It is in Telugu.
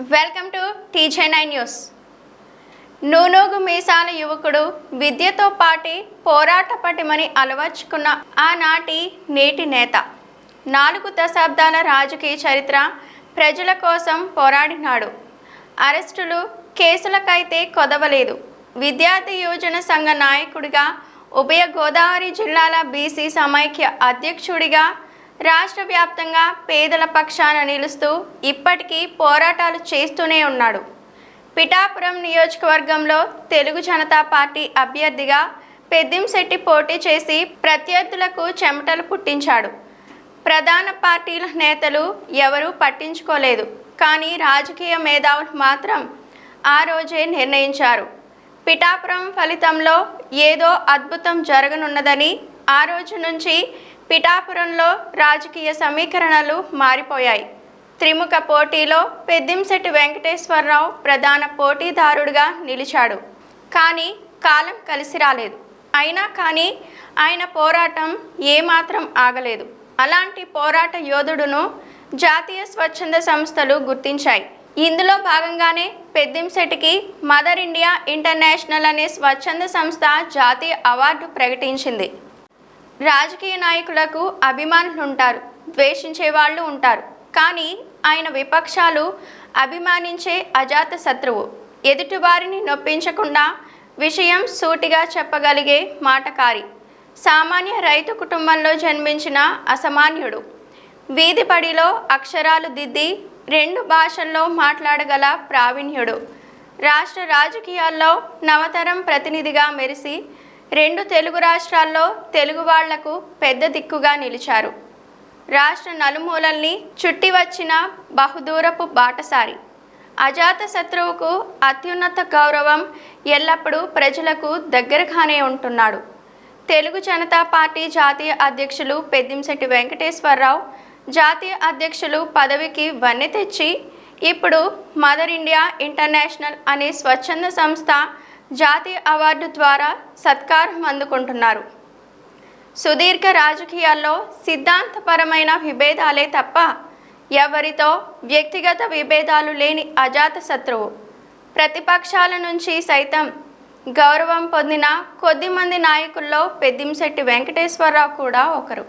Welcome to teacher nine news నూనూగు మీసాల యువకుడు విద్యతో పాటి పోరాట పటిమని అలవర్చుకున్న ఆనాటి నేటి నేత. నాలుగు దశాబ్దాల రాజకీయ చరిత్ర ప్రజల కోసం పోరాడినాడు. అరెస్టులు కేసులకైతే కొదవలేదు. విద్యార్థి యువజన సంఘ నాయకుడిగా ఉభయ గోదావరి జిల్లాల బీసీ సమైక్య అధ్యక్షుడిగా రాష్ట్ర వ్యాప్తంగా పేదల పక్షాన నిలుస్తూ ఇప్పటికీ పోరాటాలు చేస్తూనే ఉన్నాడు. పిఠాపురం నియోజకవర్గంలో తెలుగు జనతా పార్టీ అభ్యర్థిగా పెద్దింశెట్టి పోటీ చేసి ప్రత్యర్థులకు చెమటలు పుట్టించాడు. ప్రధాన పార్టీల నేతలు ఎవరూ పట్టించుకోలేదు. కానీ రాజకీయ మేధావులు మాత్రం ఆ రోజే నిర్ణయించారు. పిఠాపురం ఫలితంలో ఏదో అద్భుతం జరగనున్నదని ఆ రోజు నుంచి పిఠాపురంలో రాజకీయ సమీకరణలు మారిపోయాయి. త్రిముఖ పోటీలో పెద్దింశెట్టి వెంకటేశ్వరరావు ప్రధాన పోటీదారుడిగా నిలిచాడు. కానీ కాలం కలిసి రాలేదు. అయినా కానీ ఆయన పోరాటం ఏమాత్రం ఆగలేదు. అలాంటి పోరాట యోధుడును జాతీయ స్వచ్ఛంద సంస్థలు గుర్తించాయి. ఇందులో భాగంగానే పెద్దింశెట్టికి మదర్ ఇండియా ఇంటర్నేషనల్ అనే స్వచ్ఛంద సంస్థ జాతీయ అవార్డు ప్రకటించింది. రాజకీయ నాయకులకు అభిమానులు ఉంటారు ద్వేషించే వాళ్ళు ఉంటారు. కానీ ఆయన విపక్షాలు అభిమానించే అజాత శత్రువు. ఎదుటివారిని నొప్పించకుండా విషయం సూటిగా చెప్పగలిగే మాటకారి. సామాన్య రైతు కుటుంబంలో జన్మించిన అసామాన్యుడు. వీధిపడిలో అక్షరాలు దిద్ది రెండు భాషల్లో మాట్లాడగల ప్రావీణ్యుడు. రాష్ట్ర రాజకీయాల్లో నవతరం ప్రతినిధిగా మెరిసి రెండు తెలుగు రాష్ట్రాల్లో తెలుగు వాళ్ళకు పెద్ద దిక్కుగా నిలిచారు. రాష్ట్ర నలుమూలల్ని చుట్టి వచ్చిన బహుదూరపు బాటసారి. అజాత శత్రువుకు అత్యున్నత గౌరవం ఎల్లప్పుడూ ప్రజలకు దగ్గరగానే ఉంటున్నాడు. తెలుగు జనతా పార్టీ జాతీయ అధ్యక్షులు పెద్దింశెట్టి వెంకటేశ్వరరావు జాతీయ అధ్యక్షులు పదవికి వన్నె తెచ్చి ఇప్పుడు మదర్ ఇండియా ఇంటర్నేషనల్ అనే స్వచ్ఛంద సంస్థ జాతీయ అవార్డు ద్వారా సత్కారం అందుకుంటున్నారు. సుదీర్ఘ రాజకీయాల్లో సిద్ధాంతపరమైన విభేదాలే తప్ప ఎవరితో వ్యక్తిగత విభేదాలు లేని అజాత శత్రువు ప్రతిపక్షాల నుంచి సైతం గౌరవం పొందిన కొద్దిమంది నాయకుల్లో పెద్దింశెట్టి వెంకటేశ్వరరావు కూడా ఒకరు.